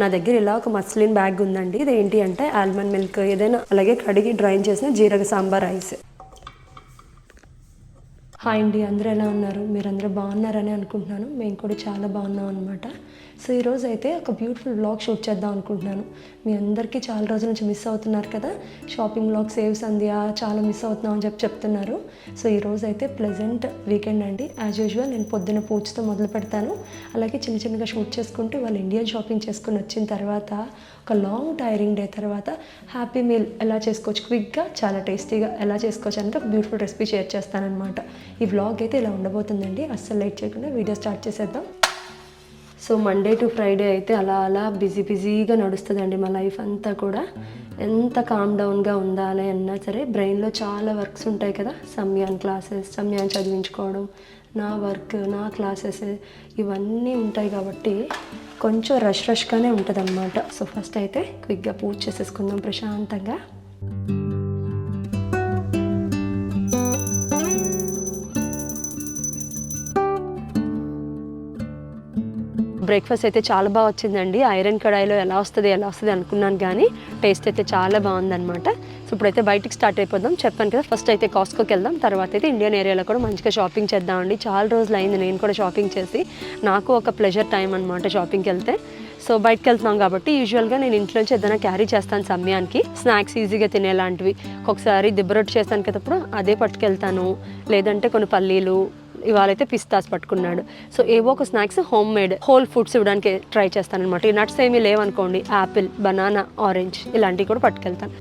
నా దగ్గర ఇలా ఒక మస్లిన్ బ్యాగ్ ఉందండి. ఇది ఏంటి అంటే ఆల్మండ్ మిల్క్ ఏదైనా అలాగే కడిగి డ్రైన్ చేసిన జీరగ సాంబార్ రైస్. హాయ్ అండి అందరూ ఎలా ఉన్నారు? మీరందరూ బాగున్నారని అనుకుంటున్నాను. మేము కూడా చాలా బాగున్నాం అనమాట సో ఈరోజు అయితే ఒక బ్యూటిఫుల్ బ్లాగ్ షూట్ చేద్దాం అనుకుంటున్నాను. మీ అందరికీ చాలా రోజుల నుంచి మిస్ అవుతున్నారు కదా? షాపింగ్ బ్లాగ్ సేవ్స్ అందియా చాలా మిస్ అవుతున్నాం అని చెప్పి చెప్తున్నారు. సో ఈరోజు అయితే ప్లెజెంట్ వీకెండ్ అండి. యాజ్ యూజువల్ నేను పొద్దున్న పూజతో మొదలు పెడతాను. అలాగే చిన్న చిన్నగా షూట్ చేసుకుంటూ వాళ్ళు ఇండియన్ షాపింగ్ చేసుకుని వచ్చిన తర్వాత ఒక లాంగ్ టైరింగ్ డే తర్వాత హ్యాపీ మీల్ ఎలా చేసుకోవచ్చు? క్విక్గా చాలా టేస్టీగా ఎలా చేసుకోవచ్చు అనేది ఒక బ్యూటిఫుల్ రెసిపీ షేర్ చేస్తానన్నమాట. ఈ వ్లాగ్ అయితే ఇలా ఉండబోతుందండి. అస్సలు లైట్ చేయకుండా వీడియో స్టార్ట్ చేసేద్దాం. సో మండే టు ఫ్రైడే అయితే అలా అలా బిజీ బిజీగా నడుస్తుందండి మా లైఫ్ అంతా కూడా. ఎంత కామ్ డౌన్గా ఉందా అని అన్నా సరే బ్రెయిన్లో చాలా వర్క్స్ ఉంటాయి కదా. సమయాన్ క్లాసెస్ సమయాన్ని చదివించుకోవడం నా వర్క్ నా క్లాసెస్ ఇవన్నీ ఉంటాయి కాబట్టి కొంచెం రష్ రష్గానే ఉంటుంది అనమాట సో ఫస్ట్ అయితే క్విక్గా పూజ చేసేసుకుందాం ప్రశాంతంగా. బ్రేక్ఫాస్ట్ అయితే చాలా బాగా వచ్చిందండి. ఐరన్ కడాయిలో ఎలా వస్తుంది ఎలా వస్తుంది అనుకున్నాను కానీ టేస్ట్ అయితే చాలా బాగుందన్నమాట. సో ఇప్పుడైతే బయటికి స్టార్ట్ అయిపోదాం. చెప్పాను కదా ఫస్ట్ అయితే కాస్కోకి వెళ్దాం. తర్వాత అయితే ఇండియన్ ఏరియాలో కూడా మంచిగా షాపింగ్ చేద్దామండి. చాలా రోజులు అయింది నేను కూడా షాపింగ్ చేసి. నాకు ఒక ప్లెజర్ టైం అనమాట షాపింగ్కి వెళ్తే. సో బయటకు వెళ్తున్నాం కాబట్టి యూజువల్గా నేను ఇంట్లోంచి ఏదైనా క్యారీ చేస్తాను సమయానికి. స్నాక్స్ ఈజీగా తినేలాంటివి. ఒకసారి దిబ్బరొట్టు చేస్తాను కదప్పుడు అదే పట్టుకెళ్తాను. లేదంటే కొన్ని పల్లీలు ఇవాళైతే పిస్తాస్ పట్టుకున్నాడు. సో ఏవో ఒక snacks homemade whole foods ఇవ్వడానికి ట్రై చేస్తాను అనమాట ఈ నట్స్ ఏమీ లేవనుకోండి యాపిల్ బనానా ఆరెంజ్ ఇలాంటివి కూడా పట్టుకెళ్తాను.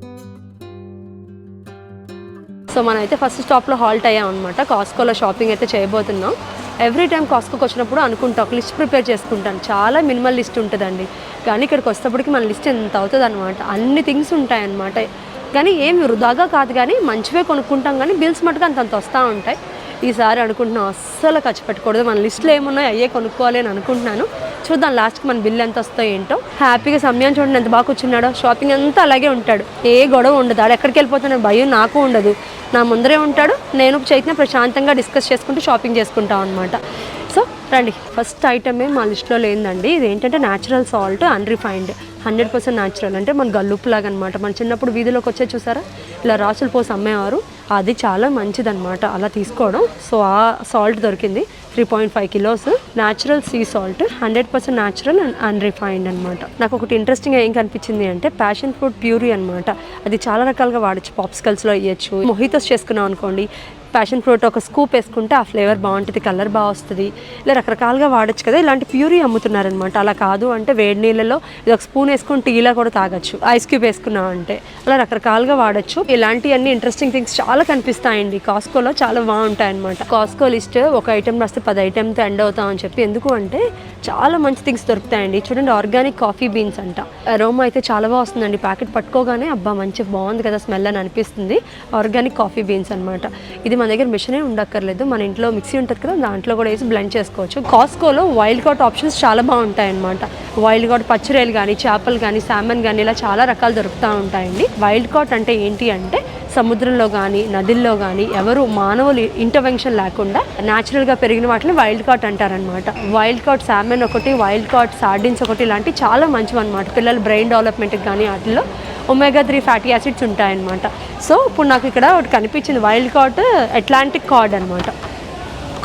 సో మనం అయితే ఫస్ట్ స్టాప్లో హాల్ట్ అయ్యాం అనమాట కాస్కోలో షాపింగ్ అయితే చేయబోతున్నాం. ఎవ్రీ టైం కాస్కోకి వచ్చినప్పుడు అనుకుంటా ఒక లిస్ట్ ప్రిపేర్ చేసుకుంటాను. చాలా మినిమల్ లిస్ట్ ఉంటుందండి. కానీ ఇక్కడికి వచ్చేటప్పటికి మన లిస్ట్ ఎంత అవుతుంది అనమాట అన్ని థింగ్స్ ఉంటాయన్నమాట. కానీ ఏం వృధాగా కాదు కానీ మంచివే కొనుక్కుంటాం కానీ బిల్స్ మటుకు అంతంత వస్తూ ఉంటాయి. ఈసారి అనుకుంటున్నాం అస్సలు ఖర్చు పెట్టకూడదు. మన లిస్టులో ఏమున్నాయో అయ్యే కొనుక్కోవాలి అని అనుకుంటున్నాను. చూద్దాం లాస్ట్కి మన బిల్ ఎంత వస్తాయో ఏంటో. హ్యాపీగా సమయం చూడండి ఎంత బాగా కూర్చున్నాడో. షాపింగ్ అంతా అలాగే ఉంటాడు. ఏ గొడవ ఉండదు. ఆడు ఎక్కడికి వెళ్ళిపోతున్నా భయం నాకు ఉండదు. నా ముందరే ఉంటాడు. నేను చైతన్య ప్రశాంతంగా డిస్కస్ చేసుకుంటూ షాపింగ్ చేసుకుంటాం అనమాట సో రండి. ఫస్ట్ ఐటమే మా లిస్ట్లో లేదండి ఇది ఏంటంటే natural salt unrefined hundred percent natural అంటే మన గల్లుపులాగా అనమాట మన చిన్నప్పుడు వీధిలోకి వచ్చే చూసారా? ఇలా రాసులు పోసి అమ్మేవారు. అది చాలా మంచిదన్నమాట అలా తీసుకోవడం. సో ఆ సాల్ట్ దొరికింది. Three point five kilos. Natural sea salt hundred percent natural and unrefined అనమాట. నాకు ఒకటి ఇంట్రెస్టింగ్ ఏం కనిపించింది అంటే ప్యాషన్ ఫ్రూట్ ప్యూరీ అనమాట. అది చాలా రకాలుగా వాడచ్చు. పాప్స్కల్స్లో ఇవ్వచ్చు మొహితస్ చేసుకున్నాం అనుకోండి. ప్యాషన్ ఫ్రూట్ ఒక స్కూప్ వేసుకుంటే ఆ ఫ్లేవర్ బాగుంటుంది కలర్ బాగా వస్తుంది. ఇలా రకరకాలుగా వాడచ్చు కదా ఇలాంటి ప్యూరీ అమ్ముతున్నారనమాట అలా కాదు అంటే వేడి నీళ్ళలో ఇది ఒక స్పూన్ వేసుకుని టీలా కూడా తాగొచ్చు. ఐస్ క్యూబ్ వేసుకున్నాం అంటే. అలా రకరకాలుగా వాడచ్చు. ఇలాంటివన్నీ ఇంట్రెస్టింగ్ థింగ్స్ చాలా కనిపిస్తాయండి. కాస్కోలో చాలా బాగుంటాయన్నమాట. కాస్కో లిస్ట్ ఒక ఐటెం రాస్తే పది ఐటెంతో ఎండ్ అవుతామని చెప్పి ఎందుకు అంటే చాలా మంచి థింగ్స్ దొరుకుతాయండి. చూడండి ఆర్గానిక్ కాఫీ బీన్స్ అంట. రోమ్ అయితే చాలా బాగా వస్తుందండి. ప్యాకెట్ పట్టుకోగానే అబ్బా మంచి బాగుంది కదా స్మెల్ అని అనిపిస్తుంది. ఆర్గానిక్ కాఫీ బీన్స్ అనమాట ఇది మన దగ్గర మిషన్ ఉండక్కర్లేదు. మన ఇంట్లో మిక్సీ ఉంటుంది కదా దాంట్లో కూడా వేసి బ్లెండ్ చేసుకోవచ్చు. కాస్కోలో వైల్డ్ కాట్ ఆప్షన్స్ చాలా బాగుంటాయి అనమాట వైల్డ్ కాట్ పచ్చిరేలు కానీ చేపలు కానీ సామన్ కానీ ఇలా చాలా రకాలు దొరుకుతూ ఉంటాయండి. వైల్డ్ కాట్ అంటే ఏంటి అంటే సముద్రంలో కానీ నదుల్లో కానీ ఎవరు మానవులు ఇంటర్వెన్షన్ లేకుండా న్యాచురల్గా పెరిగిన వాటిని వైల్డ్ కాట్ అంటారనమాట వైల్డ్ కాట్ సామెన్ ఒకటి వైల్డ్ కాట్ సార్డిన్స్ ఒకటి ఇలాంటి చాలా మంచివి అనమాట పిల్లల బ్రెయిన్ డెవలప్మెంట్కి కానీ వాటిల్లో ఒమేగా త్రీ ఫ్యాటీ యాసిడ్స్ ఉంటాయన్నమాట. సో ఇప్పుడు నాకు ఇక్కడ ఒకటి కనిపించింది. వైల్డ్ కాట్ అట్లాంటిక్ కార్డ్ అనమాట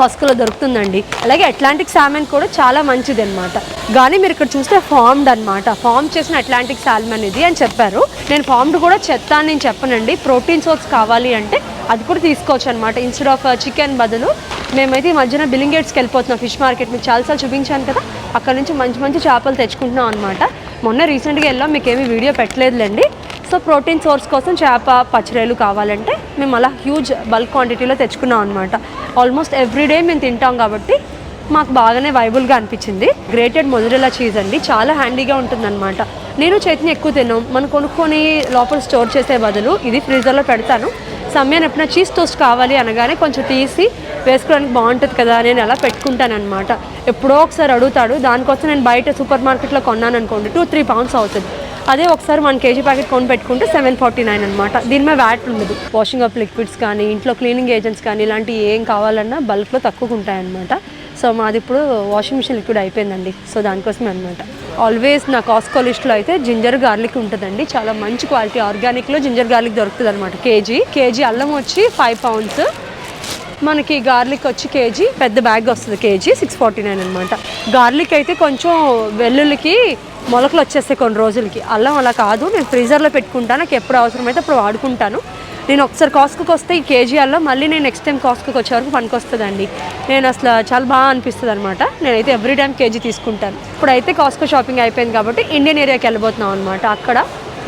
కసుకలో దొరుకుతుందండి. అలాగే అట్లాంటిక్ సాల్మన్ కూడా చాలా మంచిది అనమాట కానీ మీరు ఇక్కడ చూస్తే ఫార్మ్డ్ అనమాట ఫార్మ్ చేసిన అట్లాంటిక్ సాల్మన్ ఇది అని చెప్పారు. నేను ఫార్మ్డ్ కూడా చెత్త అని నేను చెప్పనండి. ప్రోటీన్ సోర్స్ కావాలి అంటే అది కూడా తీసుకోవచ్చు అనమాట ఇన్స్టెడ్ ఆఫ్ చికెన్ బదులు మేమైతే ఈ మధ్యన బిల్లింగేట్స్కి వెళ్ళిపోతున్నాం ఫిష్ మార్కెట్ మీకు చాలాసార్లు చూపించాను కదా అక్కడ నుంచి మంచి మంచి చేపలు తెచ్చుకుంటున్నాం అనమాట మొన్న రీసెంట్గా వెళ్ళాం మీకు ఏమీ వీడియో పెట్టలేదులేండి. సో ప్రోటీన్ సోర్స్ కోసం చేప పచ్చిరేలు కావాలంటే మేము అలా హ్యూజ్ బల్క్ క్వాంటిటీలో తెచ్చుకున్నాం అనమాట ఆల్మోస్ట్ ఎవ్రీడే మేము తింటాం కాబట్టి మాకు బాగానే వైబుల్గా అనిపించింది. గ్రేటెడ్ మొదరెలా చీజ్ అండి చాలా హ్యాండీగా ఉంటుందన్నమాట. నేను చైతన్య ఎక్కువ తిన్నాం. మనం కొనుక్కొని లోపల స్టోర్ చేసే బదులు ఇది ఫ్రీజర్లో పెడతాను. సమయాన్ని ఎప్పుడైనా చీజ్ టోస్ట్ కావాలి అనగానే కొంచెం తీసి వేసుకోవడానికి బాగుంటుంది కదా నేను అలా పెట్టుకుంటాను అనమాట ఎప్పుడో ఒకసారి అడుగుతాడు దానికోసం నేను బయట సూపర్ మార్కెట్లో కొన్నాను అనుకోండి టూ త్రీ పౌండ్స్ అవుతుంది. అదే ఒకసారి వన్ కేజీ ప్యాకెట్ కొని పెట్టుకుంటే సెవెన్ ఫార్టీ నైన్ అనమాట దీని మీద వ్యాట్ ఉండదు. వాషింగ్ అప్ లిక్విడ్స్ కానీ ఇంట్లో క్లీనింగ్ ఏజెంట్స్ కానీ ఇలాంటి ఏం కావాలన్నా బల్క్లో తక్కువగా ఉంటాయన్నమాట. సో మాది ఇప్పుడు వాషింగ్ మిషన్ లిక్విడ్ అయిపోయిందండి. సో దానికోసమే అనమాట ఆల్వేస్ నా కాస్కో లిస్ట్లో అయితే జింజర్ గార్లిక్ ఉంటుందండి. చాలా మంచి క్వాలిటీ ఆర్గానిక్లో జింజర్ గార్లిక్ దొరుకుతుంది అనమాట కేజీ. కేజీ అల్లం వచ్చి ఫైవ్ పౌండ్స్ మనకి గార్లిక్ వచ్చి కేజీ పెద్ద బ్యాగ్ వస్తుంది కేజీ సిక్స్ ఫార్టీ నైన్ అనమాట గార్లిక్ అయితే కొంచెం వెల్లుల్లికి మొలకలు వచ్చేస్తాయి కొన్ని రోజులకి. అల్లం అలా కాదు నేను ఫ్రీజర్లో పెట్టుకుంటాను నాకు ఎప్పుడు అవసరమైతే అప్పుడు వాడుకుంటాను. నేను ఒకసారి కాస్ట్కి వస్తే ఈ కేజీ అల్లం మళ్ళీ నేను నెక్స్ట్ టైం కాస్ట్కి వచ్చే వరకు పనికి నేను అసలు చాలా బాగా అనిపిస్తుంది అనమాట నేనైతే ఎవ్రీ టైం కేజీ తీసుకుంటాను. ఇప్పుడైతే కాస్ట్కో షాపింగ్ అయిపోయింది కాబట్టి ఇండియన్ ఏరియాకి వెళ్ళిపోతున్నాం అనమాట అక్కడ.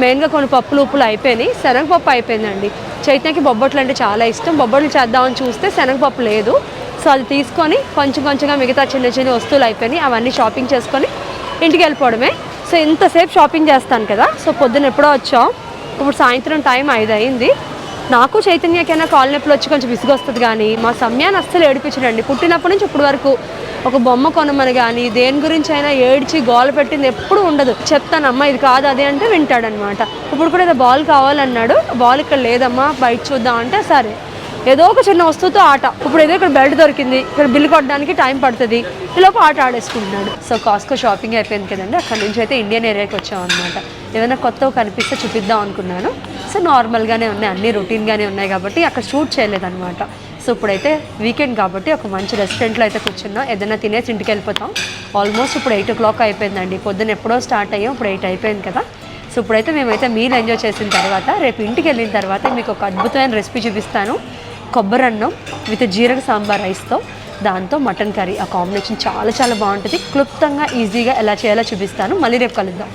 మెయిన్గా కొన్ని పప్పులు ఉప్పులు అయిపోయినాయి. శనగపప్పు అయిపోయిందండి. చైతన్యకి బొబ్బట్లు అంటే చాలా ఇష్టం. బొబ్బట్లు చేద్దామని చూస్తే శనగపప్పు లేదు. సో అది తీసుకొని కొంచెం కొంచెంగా మిగతా చిన్న చిన్న వస్తువులు అయిపోయినాయి. అవన్నీ షాపింగ్ చేసుకొని ఇంటికి వెళ్ళిపోవడమే. సో ఇంతసేపు షాపింగ్ చేస్తాను కదా. సో పొద్దున్న ఎప్పుడో వచ్చాం. ఇప్పుడు సాయంత్రం టైం ఐదు అయింది నాకు చైతన్యకైనా కాల్ నొప్పులు వచ్చి కొంచెం విసుగు వస్తుంది కానీ మా సమయాన్ని అస్సలు ఏడిపించడండి. పుట్టినప్పటి నుంచి ఇప్పటి వరకు ఒక బొమ్మ కొనమని కానీ దేని గురించి అయినా ఏడ్చి గోల పెట్టింది ఎప్పుడు ఉండదు. చెప్తానమ్మా ఇది కాదు అదే అంటే వింటాడనమాట. ఇప్పుడు కూడా ఏదో బాల్ కావాలన్నాడు బాల్ ఇక్కడ లేదమ్మా బయట చూద్దాం అంటే సరే. ఏదో ఒక చిన్న వస్తువుతో ఆట. ఇప్పుడు ఏదో ఇక్కడ బెల్ట్ దొరికింది ఇక్కడ బిల్లు కొట్టడానికి టైం పడుతుంది. ఈలోపు ఆట ఆడేసుకుంటున్నాడు. సో కాస్కో షాపింగ్ అయిపోయింది కదండి అక్కడ నుంచి అయితే ఇండియన్ ఏరియాకి వచ్చాం అనమాట ఏదైనా కొత్తవి కనిపిస్తే చూపిద్దాం అనుకున్నాను. సో నార్మల్గానే ఉన్నాయి అన్నీ రొటీన్గానే ఉన్నాయి కాబట్టి అక్కడ షూట్ చేయలేదన్నమాట. సో ఇప్పుడైతే వీకెండ్ కాబట్టి ఒక మంచి రెస్టారెంట్లో అయితే కూర్చున్నాం. ఏదైనా తినేసి ఇంటికి వెళ్ళిపోతాం. ఆల్మోస్ట్ ఇప్పుడు ఎయిట్ ఓ క్లాక్ అయిపోయిందండి. పొద్దున్న ఎప్పుడో స్టార్ట్ అయ్యాం ఇప్పుడు ఎయిట్ అయిపోయింది కదా. సో ఇప్పుడైతే మేమైతే మీల్ ఎంజాయ్ చేసిన తర్వాత రేపు ఇంటికి వెళ్ళిన తర్వాత మీకు ఒక అద్భుతమైన రెసిపీ చూపిస్తాను. కొబ్బరి అన్నం విత్ జీరక సాంబార్ రైస్తో దాంతో మటన్ కర్రీ. ఆ కాంబినేషన్ చాలా చాలా బాగుంటుంది. క్లుప్తంగా ఈజీగా ఎలా చేయాలో చూపిస్తాను. మళ్ళీ రేపు కలుద్దాం.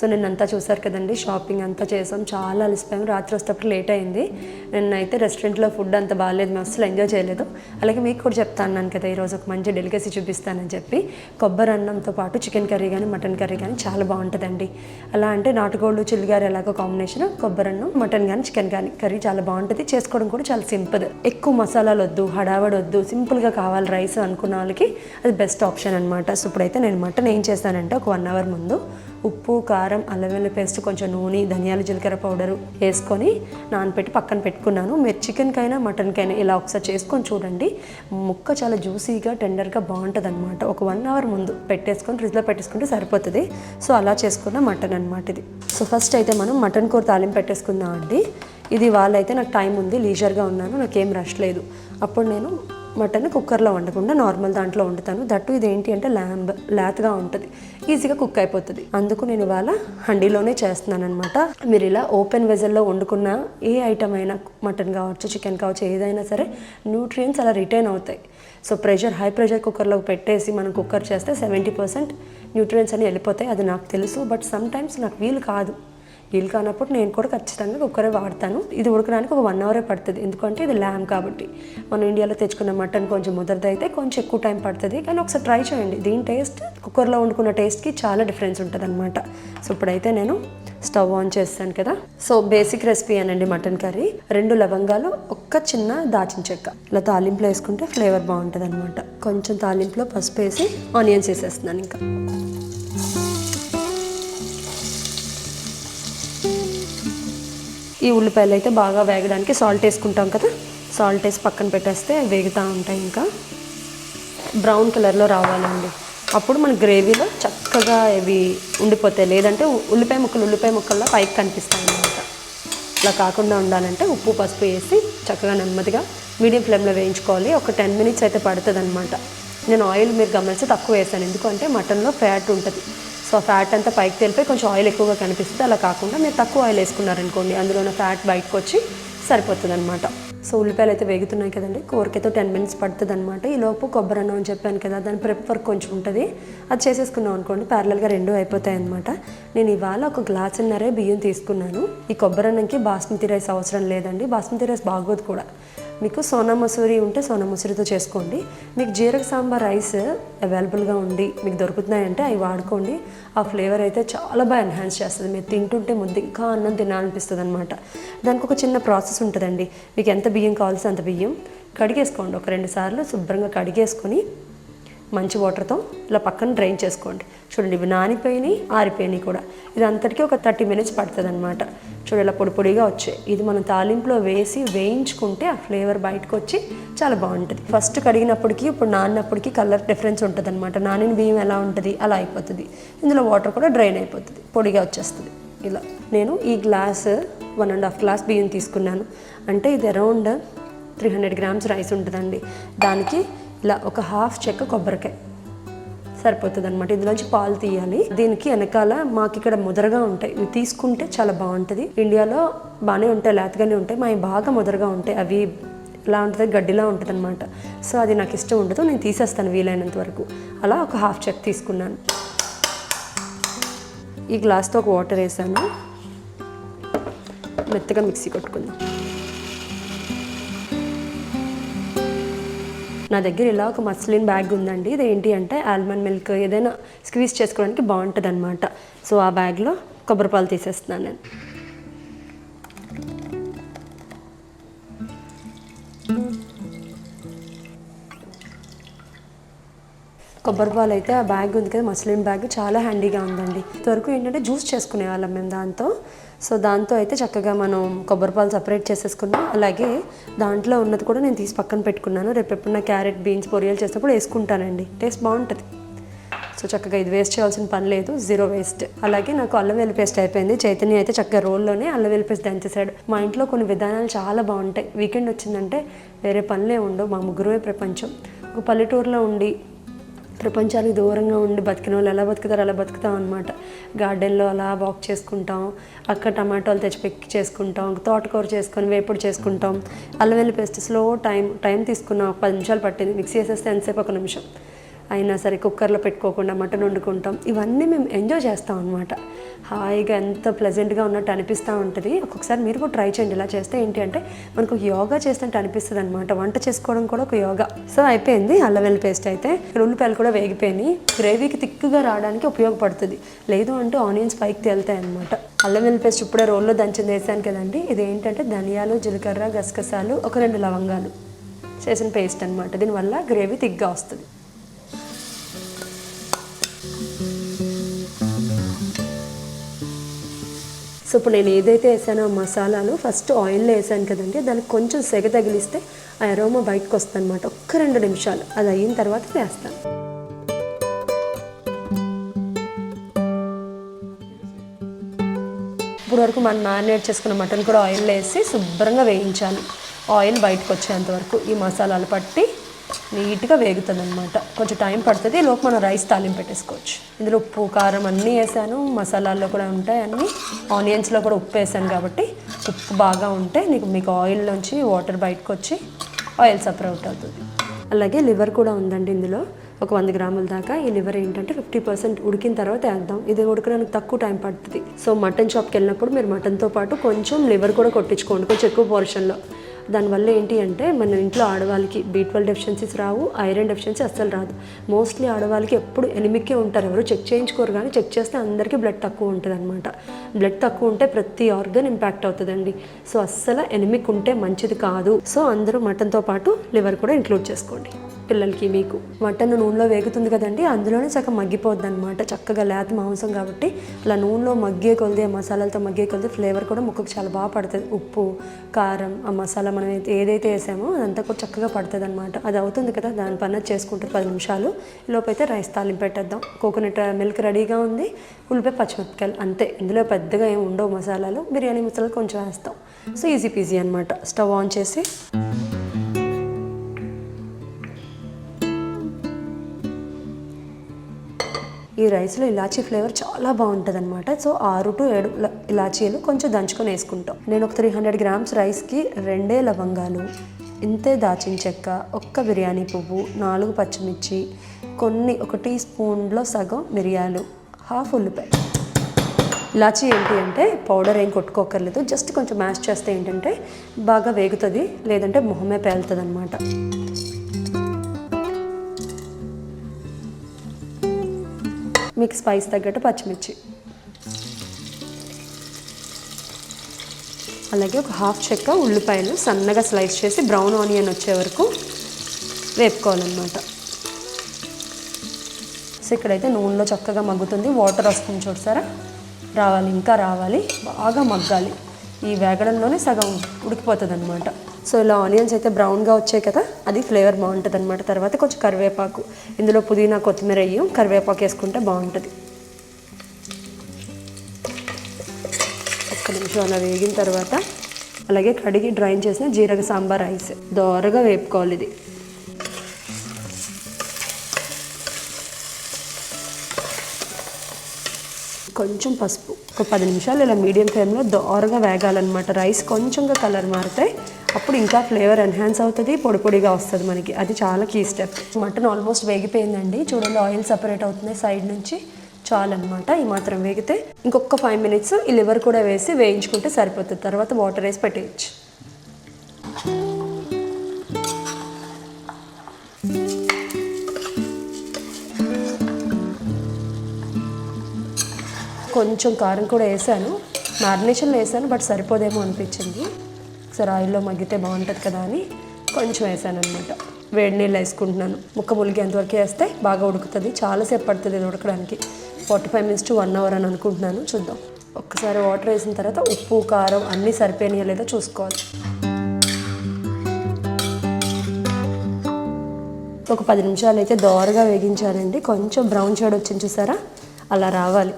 సో నిన్నంతా చూసారు కదండి షాపింగ్ అంతా చేసాం. చాలా అలసిపోయాం. రాత్రి వచ్చేటప్పుడు లేట్ అయింది. నిన్నైతే రెస్టారెంట్లో ఫుడ్ అంత బాగాలేదు. మేము అసలు ఎంజాయ్ చేయలేదు. అలాగే మీకు కూడా చెప్తాను కదా ఈరోజు ఒక మంచి డెలికసీ చూపిస్తానని చెప్పి. కొబ్బరి అన్నంతో పాటు చికెన్ కర్రీ కానీ మటన్ కర్రీ కానీ చాలా బాగుంటుందండి. అలా అంటే నాటుకోళ్ళు చిల్లిగారు ఎలాగో కాంబినేషన్ కొబ్బరి అన్నం మటన్ కానీ చికెన్ కానీ కర్రీ చాలా బాగుంటుంది. చేసుకోవడం కూడా చాలా సింపుల్. ఎక్కువ మసాలాలు వద్దు హడావడి వద్దు సింపుల్గా కావాలి రైస్ అనుకున్న వాళ్ళకి అది బెస్ట్ ఆప్షన్ అనమాట సో ఇప్పుడైతే నేను మటన్ ఏం చేస్తానంటే ఒక వన్ అవర్ ముందు ఉప్పు కారం అల్లం వెల్లుల్లి పేస్ట్ కొంచెం నూనె ధనియాల జీలకర్ర పౌడరు వేసుకొని నానపెట్టి పక్కన పెట్టుకున్నాను. మీరు చికెన్కైనా మటన్కైనా ఇలా ఒకసారి చేసుకొని చూడండి. ముక్క చాలా జ్యూసీగా టెండర్గా బాగుంటుంది అనమాట ఒక వన్ అవర్ ముందు పెట్టేసుకొని ఫ్రిడ్జ్లో పెట్టేసుకుంటే సరిపోతుంది. సో అలా చేసుకున్న మటన్ అనమాట ఇది. సో ఫస్ట్ అయితే మనం మటన్ కూర తాలింపు పెట్టేసుకుందాం అండి ఇది వాళ్ళైతే నాకు టైం ఉంది లీజర్గా ఉన్నాను నాకేం రష్ లేదు. అప్పుడు నేను మటన్ కుక్కర్లో వండకుండా నార్మల్ దాంట్లో వండుతాను. దట్టు ఇది ఏంటి అంటే ల్యాంబ్ లేతగా ఉంటుంది. ఈజీగా కుక్ అయిపోతుంది. అందుకు నేను ఇవాళ హండీలోనే చేస్తున్నాను అనమాట మీరు ఇలా ఓపెన్ వెజల్లో వండుకున్న ఏ ఐటమ్ అయినా మటన్ కావచ్చు చికెన్ కావచ్చు ఏదైనా సరే న్యూట్రియన్స్ అలా రిటైన్ అవుతాయి. సో ప్రెషర్ హై ప్రెషర్ కుక్కర్లో పెట్టేసి మనం కుక్కర్ చేస్తే సెవెంటీ పర్సెంట్ న్యూట్రియన్స్ అని వెళ్ళిపోతాయి. అది నాకు తెలుసు బట్ సమ్ టైమ్స్ నాకు వీలు కాదు. వీలు కానప్పుడు నేను కూడా ఖచ్చితంగా కుక్కరే వాడతాను. ఇది ఉడకడానికి ఒక వన్ అవరే పడుతుంది. ఎందుకంటే ఇది ల్యామ్ కాబట్టి. మనం ఇండియాలో తెచ్చుకున్న మటన్ కొంచెం ముదరది అయితే కొంచెం ఎక్కువ టైం పడుతుంది. కానీ ఒకసారి ట్రై చేయండి. దీని టేస్ట్ కుక్కర్లో వండుకున్న టేస్ట్కి చాలా డిఫరెన్స్ ఉంటుంది అనమాట సో ఇప్పుడైతే నేను స్టవ్ ఆన్ చేస్తాను కదా. సో బేసిక్ రెసిపీ అనండి మటన్ కర్రీ. రెండు లవంగాలు ఒక్క చిన్న దాచిన చెక్క. ఇలా తాలింపులో వేసుకుంటే ఫ్లేవర్ బాగుంటుంది అనమాట కొంచెం తాలింపులో పసుపు వేసి ఆనియన్స్ వేసేస్తున్నాను ఇంకా. ఈ ఉల్లిపాయలు అయితే బాగా వేగడానికి సాల్ట్ వేసుకుంటాం కదా. సాల్ట్ వేసి పక్కన పెట్టేస్తే వేగుతూ ఉంటాయి ఇంకా. బ్రౌన్ కలర్లో రావాలండి. అప్పుడు మన గ్రేవీలో చక్కగా ఇవి ఉండిపోతాయి. లేదంటే ఉల్లిపాయ ముక్కలు ఉల్లిపాయ ముక్కల్లో పైకి కనిపిస్తాయి అన్నమాట. అలా కాకుండా ఉండాలంటే ఉప్పు పసుపు వేసి చక్కగా నెమ్మదిగా మీడియం ఫ్లేమ్లో వేయించుకోవాలి. ఒక టెన్ మినిట్స్ అయితే పడుతుంది అనమాట నేను ఆయిల్ మీరు గమనిస్తే తక్కువ వేసాను ఎందుకంటే మటన్లో ఫ్యాట్ ఉంటుంది. సో ఫ్యాట్ అంతా పైకి తెలిపి కొంచెం ఆయిల్ ఎక్కువగా కనిపిస్తుంది. అలా కాకుండా మీరు తక్కువ ఆయిల్ వేసుకున్నారనుకోండి అందులో ఉన్న ఫ్యాట్ బయటకు వచ్చి సరిపోతుంది అనమాట సో ఉల్లిపాయలు అయితే వేగుతున్నాయి కదండి. కూరకైతే టెన్ మినిట్స్ పడుతుంది అనమాట ఈలోపు కొబ్బరి అన్నం అని చెప్పాను కదా దాని ప్రెప్ వర్క్ కొంచెం ఉంటుంది. అది చేసేసుకున్నాం అనుకోండి ప్యారలల్గా రెండు అయిపోతాయి అనమాట నేను ఇవాళ ఒక గ్లాసున్నరే బియ్యం తీసుకున్నాను. ఈ కొబ్బరి అన్నంకి బాస్మతి రైస్ అవసరం లేదండి. బాస్మతి రైస్ బాగోదు కూడా. మీకు సోనా మసూరి ఉంటే సోనా మసూరితో చేసుకోండి. మీకు జీరక సాంబార్ రైస్ అవైలబుల్గా ఉండి మీకు దొరుకుతున్నాయంటే అవి వాడుకోండి. ఆ ఫ్లేవర్ అయితే చాలా బాగా ఎన్హాన్స్ చేస్తుంది. మీరు తింటుంటే ముద్దు ఇంకా అన్నం తినాలనిపిస్తుంది అనమాట దానికి ఒక చిన్న ప్రాసెస్ ఉంటుందండి. మీకు ఎంత బియ్యం కావాల్సినంత బియ్యం కడిగేసుకోండి. ఒక రెండు సార్లు శుభ్రంగా కడిగేసుకొని మంచి వాటర్తో ఇలా పక్కన డ్రైన్ చేసుకోండి. చూడండి ఇవి నానిపోయినాయి ఆరిపోయినాయి కూడా. ఇది అంతటికీ ఒక థర్టీ మినిట్స్ పడుతుంది అనమాట చూడండి ఇలా పొడి పొడిగా వచ్చాయి. ఇది మనం తాలింపులో వేసి వేయించుకుంటే ఆ ఫ్లేవర్ బయటకు వచ్చి చాలా బాగుంటుంది. ఫస్ట్ కడిగినప్పటికీ ఇప్పుడు నానినప్పటికీ కలర్ డిఫరెన్స్ ఉంటుంది అనమాట నానిన బియ్యం ఎలా ఉంటుంది? అలా అయిపోతుంది. ఇందులో వాటర్ కూడా డ్రైన్ అయిపోతుంది. పొడిగా వచ్చేస్తుంది. ఇలా నేను ఈ glass one and half glass బియ్యం తీసుకున్నాను. అంటే ఇది around three hundred grams rice ఉంటుందండి. దానికి ఇలా ఒక హాఫ్ చెక్క కొబ్బరికాయ సరిపోతుంది అనమాట ఇందులోంచి పాలు తీయాలి. దీనికి వెనకాల మాకు ఇక్కడ ముదరగా ఉంటాయి. ఇవి తీసుకుంటే చాలా బాగుంటుంది. ఇండియాలో బాగానే ఉంటాయి లేతగానే ఉంటాయి. మా బాగా ముదరగా ఉంటాయి. అవి ఎలా ఉంటుంది గడ్డిలా ఉంటుంది అనమాట సో అది నాకు ఇష్టం ఉండదు. నేను తీసేస్తాను వీలైనంత వరకు. అలా ఒక హాఫ్ చెక్ తీసుకున్నాను. ఈ గ్లాస్తో ఒక వాటర్ వేసాను. మెత్తగా మిక్సీ కొట్టుకుందాం. నా దగ్గర ఇలా ఒక మస్లిన్ బ్యాగ్ ఉందండి. ఇది ఏంటి అంటే ఆల్మండ్ మిల్క్ ఏదైనా స్క్వీజ్ చేసుకోవడానికి బాగుంటుంది అనమాట సో ఆ బ్యాగ్లో కొబ్బరి పాలు తీసేస్తున్నాను నేను. కొబ్బరి పాలు అయితే ఆ బ్యాగ్ ఉంది కదా మస్లిన్ బ్యాగ్ చాలా హ్యాండీగా ఉందండి. ఇంతవరకు ఏంటంటే జ్యూస్ చేసుకునే వాళ్ళం మేము దాంతో. సో దాంతో అయితే చక్కగా మనం కొబ్బరి పాలు సపరేట్ చేసేసుకున్నాం. అలాగే దాంట్లో ఉన్నది కూడా నేను తీసి పక్కన పెట్టుకున్నాను. రేపు ఎప్పుడన్నా క్యారెట్ బీన్స్ పొరియలు చేసినప్పుడు వేసుకుంటానండి. టేస్ట్ బాగుంటుంది. సో చక్కగా ఇది వేస్ట్ చేయాల్సిన పని లేదు. Zero waste. అలాగే నాకు అల్లం వెల్లి పేస్ట్ అయిపోయింది. చైతన్య అయితే చక్కగా రోల్లోనే అల్లం వెల్లి పేస్ట్ దంచేసాడు మా ఇంట్లో కొన్ని విధానాలు చాలా బాగుంటాయి. వీకెండ్ వచ్చిందంటే వేరే పనులే ఉండవు. మా ముగ్గురే ప్రపంచం. ఒక పల్లెటూరులో ఉండి ప్రపంచానికి దూరంగా ఉండి బతికిన వాళ్ళు ఎలా బతుకుతారు అలా బతుకుతాం అనమాట గార్డెన్లో అలా వాక్ చేసుకుంటాం అక్కడ టమాటోలు తెచ్చి పెక్కి చేసుకుంటాం తోటకూర చేసుకొని వేపుడు చేసుకుంటాం. అల్లం వెల్లి పేస్ట్ స్లో టైం టైం తీసుకున్నాం. ఒక పది నిమిషాలు పట్టింది. మిక్స్ చేసేస్తే ఎంతసేపు? ఒక నిమిషం. అయినా సరే కుక్కర్లో పెట్టుకోకుండా మటన్ వండుకుంటాం. ఇవన్నీ మేము ఎంజాయ్ చేస్తాం అనమాట హాయిగా ఎంత ప్లెజెంట్గా ఉన్నట్టు అనిపిస్తూ ఉంటుంది. ఒక్కొక్కసారి మీరు కూడా ట్రై చేయండి. ఇలా చేస్తే ఏంటి అంటే మనకు యోగా చేసినట్టు అనిపిస్తుంది అనమాట వంట చేసుకోవడం కూడా ఒక యోగా. సో అయిపోయింది. అల్లం వెల్లి పేస్ట్ అయితే. ఉల్లిపాయలు కూడా వేగిపోయినాయి. గ్రేవీకి తిక్కుగా రావడానికి ఉపయోగపడుతుంది. లేదు అంటే ఆనియన్స్ పైకి తేలుతాయి అనమాట అల్లం వెల్లి పేస్ట్ ఇప్పుడే రోల్లో దంచింది వేసాను కదండి. ఇది ఏంటంటే ధనియాలు జీలకర్ర గసగసాలు ఒక రెండు లవంగాలు చేసిన పేస్ట్ అనమాట దీనివల్ల గ్రేవీ తిగ్గా వస్తుంది. సో ఇప్పుడు నేను ఏదైతే వేసానో ఆ మసాలాలు ఫస్ట్ ఆయిల్లో వేసాను కదండి దానికి కొంచెం సెగ తగిలిస్తే ఆ అరోమా బయటకు వస్తుంది అనమాట ఒక్క రెండు నిమిషాలు. అది అయిన తర్వాత వేస్తాను. ఇప్పుడు వరకు మనం మ్యారినేట్ చేసుకున్న మటన్ కూడా ఆయిల్లో వేసి శుభ్రంగా వేయించాలి. ఆయిల్ బయటకు వచ్చేంత వరకు ఈ మసాలాలు పట్టి నీట్గా వేగుతుంది అనమాట కొంచెం టైం పడుతుంది లోపు మనం రైస్ తాలింపు పెట్టేసుకోవచ్చు. ఇందులో ఉప్పు కారం అన్నీ వేసాను. మసాలాల్లో కూడా ఉంటాయి అన్నీ. ఆనియన్స్లో కూడా ఉప్పు వేసాను కాబట్టి ఉప్పు బాగా ఉంటే నీకు మీకు ఆయిల్ నుంచి వాటర్ బయటకు వచ్చి ఆయిల్ సపరేట్ అవుతుంది. అలాగే లివర్ కూడా ఉందండి ఇందులో. ఒక వంద గ్రాముల దాకా. ఈ లివర్ ఏంటంటే ఫిఫ్టీ పర్సెంట్ ఉడికిన తర్వాత వేద్దాం. ఇది ఉడకడానికి తక్కువ టైం పడుతుంది. సో మటన్ షాప్కి వెళ్ళినప్పుడు మీరు మటన్తో పాటు కొంచెం లివర్ కూడా కొట్టించుకోండి. కొంచెం ఎక్కువ పోర్షన్లో దానివల్ల ఏంటి అంటే మన ఇంట్లో ఆడవాళ్ళకి బీ ట్వెల్వ్ డెఫిషియన్సీస్ రావు ఐరన్ డెఫిషియన్సీ అస్సలు రాదు. మోస్ట్లీ ఆడవాళ్ళకి ఎప్పుడు ఎనిమిక్కే ఉంటారు. ఎవరు చెక్ చేయించుకోరు కానీ చెక్ చేస్తే అందరికీ బ్లడ్ తక్కువ ఉంటుంది అనమాట బ్లడ్ తక్కువ ఉంటే ప్రతి ఆర్గన్ ఇంపాక్ట్ అవుతుందండి. సో అస్సలు ఎనిమిక్ ఉంటే మంచిది కాదు. సో అందరూ మటన్తో పాటు లివర్ కూడా ఇంక్లూడ్ చేసుకోండి. పిల్లలకి మీకు. మటన్ నూనెలో వేగుతుంది కదండి అందులోనే సగం మగ్గిపోద్ది అనమాట చక్కగా లేత మాంసం కాబట్టి అలా నూనెలో మగ్గే కొలిది ఆ మసాలాలతో మగ్గే కొలిది ఫ్లేవర్ కూడా ముక్కకు చాలా బాగా పడుతుంది. ఉప్పు కారం ఆ మసాలా మనం ఏదైతే వేసామో అదంతా కూడా చక్కగా పడుతుంది అనమాట అది అవుతుంది కదా దాని పని చేసుకుంటారు పది నిమిషాలు. లోపైతే రైస్ తాలింపు పెట్టేద్దాం. కోకోనట్ మిల్క్ రెడీగా ఉంది. ఉల్లిపాయ పచ్చిమిరపకాయలు అంతే. ఇందులో పెద్దగా ఏమి ఉండవు మసాలాలు. బిర్యానీ మసాలాలు కొంచెం వేస్తాం. సో ఈజీ పీజీ అనమాట స్టవ్ ఆన్ చేసి ఈ రైస్లో ఇలాచీ ఫ్లేవర్ చాలా బాగుంటుంది అనమాట సో ఆరు టు ఏడు ఇలాచీలు కొంచెం దంచుకొని వేసుకుంటాం. నేను ఒక త్రీ హండ్రెడ్ గ్రామ్స్ రైస్కి రెండే లవంగాలు ఇంతే దాచిన చెక్క ఒక్క బిర్యానీ పువ్వు నాలుగు పచ్చిమిర్చి కొన్ని ఒక టీ స్పూన్లో సగం మిరియాలు హాఫ్ ఉల్లిపాయ. ఇలాచీ ఏంటి అంటే పౌడర్ ఏం కొట్టుకోకర్లేదు జస్ట్ కొంచెం మ్యాష్ చేస్తే ఏంటంటే బాగా వేగుతుంది లేదంటే మొహమే పేలుతుంది అనమాట మీకు స్పైస్ తగ్గట్టు పచ్చిమిర్చి. అలాగే ఒక హాఫ్ చెక్క ఉల్లిపాయలు సన్నగా స్లైస్ చేసి బ్రౌన్ ఆనియన్ వచ్చే వరకు వేపుకోవాలన్నమాట. సో ఇక్కడైతే నూనెలో చక్కగా మగ్గుతుంది. వాటర్ వస్తుంది చూసారా రావాలి ఇంకా రావాలి. బాగా మగ్గాలి. ఈ వేగడంలోనే సగం ఉడికిపోతుంది అనమాట సో ఇలా ఆనియన్స్ అయితే బ్రౌన్గా వచ్చాయి కదా అది ఫ్లేవర్ బాగుంటుంది అనమాట తర్వాత కొంచెం కరివేపాకు ఇందులో పుదీనా కొత్తిమీర అయ్యం కరివేపాకు వేసుకుంటే బాగుంటుంది. ఒక్క నిమిషం అలా వేగిన తర్వాత అలాగే కడిగి డ్రైన్ చేసిన జీరగ సాంబార్ రైస్ దోరగా వేపుకోవాలి ఇది. కొంచెం పసుపు ఒక పది నిమిషాలు ఇలా మీడియం ఫ్లేమ్లో దోరగా వేగాలన్నమాట. రైస్ కొంచెంగా కలర్ మారుతాయి అప్పుడు ఇంకా ఫ్లేవర్ ఎన్హాన్స్ అవుతుంది పొడి పొడిగా వస్తుంది మనకి. అది చాలా కీ స్టెప్. మటన్ ఆల్మోస్ట్ వేగిపోయిందండి. చూడండి ఆయిల్ సపరేట్ అవుతుంది సైడ్ నుంచి. చాలన్నమాట. ఈ మాత్రం వేగితే ఇంకొక ఫైవ్ మినిట్స్ ఈ లివర్ కూడా వేసి వేయించుకుంటే సరిపోతుంది. తర్వాత వాటర్ వేసి పెట్టేయచ్చు. కొంచెం కారం కూడా వేసాను. మ్యారినేషన్లో వేసాను బట్ సరిపోదేమో అనిపించింది. ఒకసారి ఆయిల్లో మగ్గితే బాగుంటుంది కదా అని కొంచెం వేసాను అనమాట వేడి నీళ్ళు వేసుకుంటున్నాను. ముక్క ములిగి ఎంతవరకు వేస్తే బాగా ఉడుకుతుంది. చాలాసేపు పడుతుంది ఇది ఉడకడానికి. Forty five minutes to one hour అని అనుకుంటున్నాను. చూద్దాం. ఒక్కసారి వాటర్ వేసిన తర్వాత ఉప్పు కారం అన్నీ సరిపోయినాయో లేదో చూసుకోవాలి. ఒక పది నిమిషాలు అయితే దోరగా వేగించానండి. కొంచెం బ్రౌన్ షేడ్ వచ్చింది చూసారా? అలా రావాలి.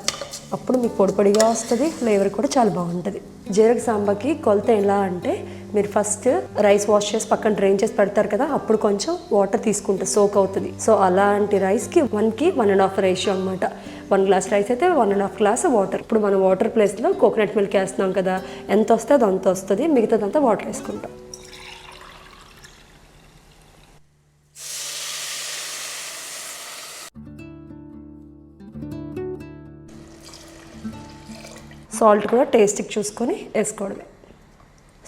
అప్పుడు మీకు పొడి పొడిగా వస్తుంది ఫ్లేవర్ కూడా చాలా బాగుంటుంది. జీరక సాంబాకి కొలత ఎలా అంటే మీరు ఫస్ట్ రైస్ వాష్ చేసి పక్కన డ్రైన్ చేసి పెడతారు కదా అప్పుడు కొంచెం వాటర్ తీసుకుంటారు సోక్ అవుతుంది. సో అలాంటి రైస్కి వన్కి వన్ అండ్ హాఫ్ రేషియో అనమాట వన్ గ్లాస్ రైస్ అయితే one and half glass water ఇప్పుడు మనం వాటర్ ప్లేస్లో కోకోనట్ మిల్క్ వేస్తున్నాం కదా ఎంత వస్తే అది అంత వస్తుంది మిగతాదంతా వాటర్ వేసుకుంటాం. సాల్ట్ కూడా టేస్ట్కి చూసుకొని వేసుకోవడమే.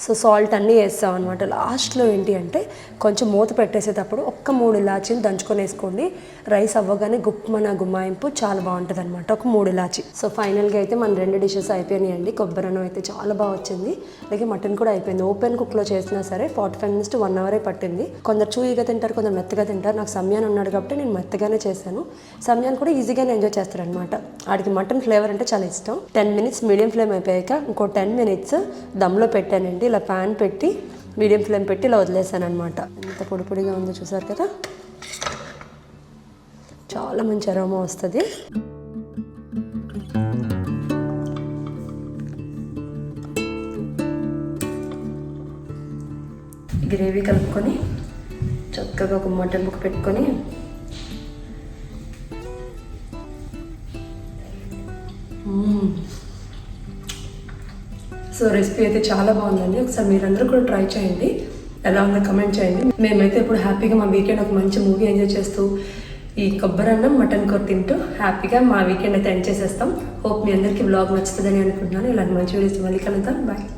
సో సాల్ట్ అన్నీ వేస్తాం అనమాట లాస్ట్లో ఏంటి అంటే కొంచెం మూత పెట్టేసేటప్పుడు ఒక్క మూడు ఇలాచీలు దంచుకొని వేసుకోండి రైస్ అవ్వగానే గుప్పమన గుమ్మాయింపు చాలా బాగుంటుంది అనమాట ఒక మూడు ఇలాచి. సో ఫైనల్గా అయితే మన రెండు డిషెస్ అయిపోయినాయండి. కొబ్బరి అన్నం అయితే చాలా బాగా వచ్చింది. అలాగే మటన్ కూడా అయిపోయింది. ఓపెన్ కుక్లో చేసినా సరే ఫార్టీ ఫైవ్ మినిట్స్ వన్ అవరే పట్టింది. కొందరు చూయిగా తింటారు కొందరు మెత్తగా తింటారు. నాకు సమయాన్ని ఉన్నాడు కాబట్టి నేను మెత్తగానే చేశాను. సమయాన్ని కూడా ఈజీగానే ఎంజాయ్ చేస్తారనమాట ఆడికి మటన్ ఫ్లేవర్ అంటే చాలా ఇష్టం. టెన్ మినిట్స్ మీడియం ఫ్లేమ్ అయిపోయాక ఇంకో టెన్ మినిట్స్ దమ్లో పెట్టానండి. ఇలా ప్యాన్ పెట్టి మీడియం ఫ్లేమ్ పెట్టి ఇలా వదిలేసాను అనమాట ఎంత పొడి పొడిగా ఉందో చూసారు కదా? చాలా మంచి అరోమా వస్తుంది. గ్రేవీ కలుపుకొని చక్కగా ఒక మటన్ ముక్క పెట్టుకొని సో రెసిపీ అయితే చాలా బాగుందండి. ఒకసారి మీరందరూ కూడా ట్రై చేయండి. ఎలా ఉందో కమెంట్ చేయండి. మేమైతే ఇప్పుడు హ్యాపీగా మా వీకెండ్ ఒక మంచి మూవీ ఎంజాయ్ చేస్తూ ఈ కొబ్బరి అన్నం మటన్ కూర తింటూ హ్యాపీగా మా వీకెండ్ అయితే ఎండ్ చేసేస్తాం. హోప్ మీ అందరికీ బ్లాగ్ నచ్చుతుందని అనుకుంటున్నాను. ఇలాంటి మంచి వీడియోస్ మళ్ళీ కలుద్దాం. బాయ్